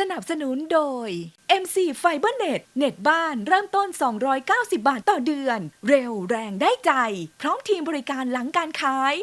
สนับสนุนโดย MC FiberNet เน็ตบ้านเริ่มต้น 290 บาทต่อเดือน เร็วแรงได้ใจ พร้อมทีมบริการหลังการขาย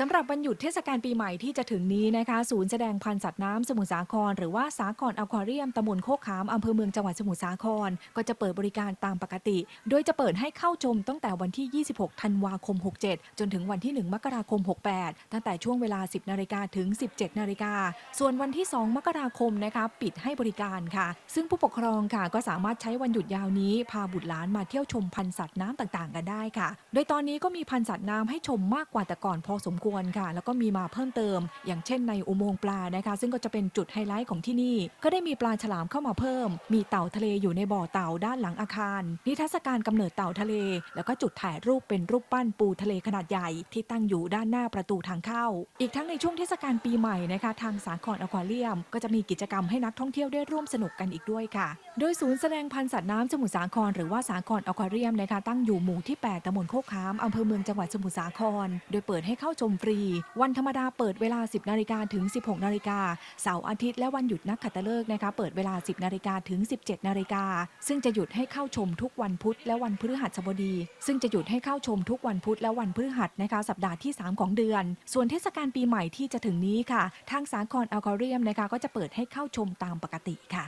สำหรับวันหยุดเทศกาลปีใหม่ที่จะถึงนี้นะคะ ศูนย์แสดงพันธุ์สัตว์น้ำสมุทรสาคร หรือว่าสาครอควาเรียมตำบลโคกขามอำเภอเมืองจังหวัดสมุทรสาคร ก็จะเปิดบริการตามปกติ โดยจะเปิดให้เข้าชมตั้งแต่วันที่ 26 ธันวาคม 67 จนถึงวันที่ 1 มกราคม 68 ตั้งแต่ช่วงเวลา 10 นาฬิกาถึง 17 นาฬิกา ส่วนวันที่ 2 มกราคมนะคะปิดให้บริการค่ะ ซึ่งผู้ปกครองค่ะ ก็สามารถใช้วันหยุดยาวนี้พาบุตรหลานมาเที่ยวชมพันธุ์สัตว์น้ำต่างๆ กันได้ค่ะ โดยตอนนี้ก็มีพันธุ์สัตว์น้ำให้ชมมากกว่าแต่ก่อนพอสมควรค่ะ แล้วก็มีมาเพิ่มเติม อย่างเช่นในอุโมงค์ปลานะคะ ซึ่งก็จะเป็นจุดไฮไลท์ของที่นี่ ก็ได้มีปลาฉลามเข้ามาเพิ่ม มีเต่าทะเลอยู่ในบ่อเต่าด้านหลังอาคาร นิทรรศการกำเนิดเต่าทะเล แล้วก็จุดถ่ายรูปเป็นรูปปั้นปูทะเลขนาดใหญ่ที่ตั้งอยู่ด้านหน้าประตูทางเข้า อีกทั้งในช่วงเทศกาลปีใหม่นะคะทางสาครอควาเรียม ก็จะมีกิจกรรมให้นักท่องเที่ยวได้ร่วมสนุกกันอีกด้วยค่ะ โดยศูนย์แสดงพันธุ์สัตว์น้ำสมุทรสาครหรือว่าสาครอควาเรียมนะคะตั้งอยู่หมู่ที่ 8ตำบลโคกขามอำเภอเมืองจังหวัดสมุทรสาคร โดยเปิดให้เข้าชมฟรี วันธรรมดาเปิดเวลา 10 นาฬิกาถึง 16 นาฬิกา เสาร์อาทิตย์และวันหยุดนักขัตฤกษ์นะคะ เปิดเวลา 10 นาฬิกาถึง 17 นาฬิกา ซึ่งจะหยุดให้เข้าชมทุกวันพุธและวันพฤหัสบดี ซึ่งจะหยุดให้เข้าชมทุกวันพุธและวันพฤหัสนะคะ สัปดาห์ที่ 3 ของเดือน ส่วนเทศกาลปีใหม่ที่จะถึงนี้ค่ะ ทางสาครอัลคอเรียมนะคะ ก็จะเปิดให้เข้าชมตามปกติค่ะ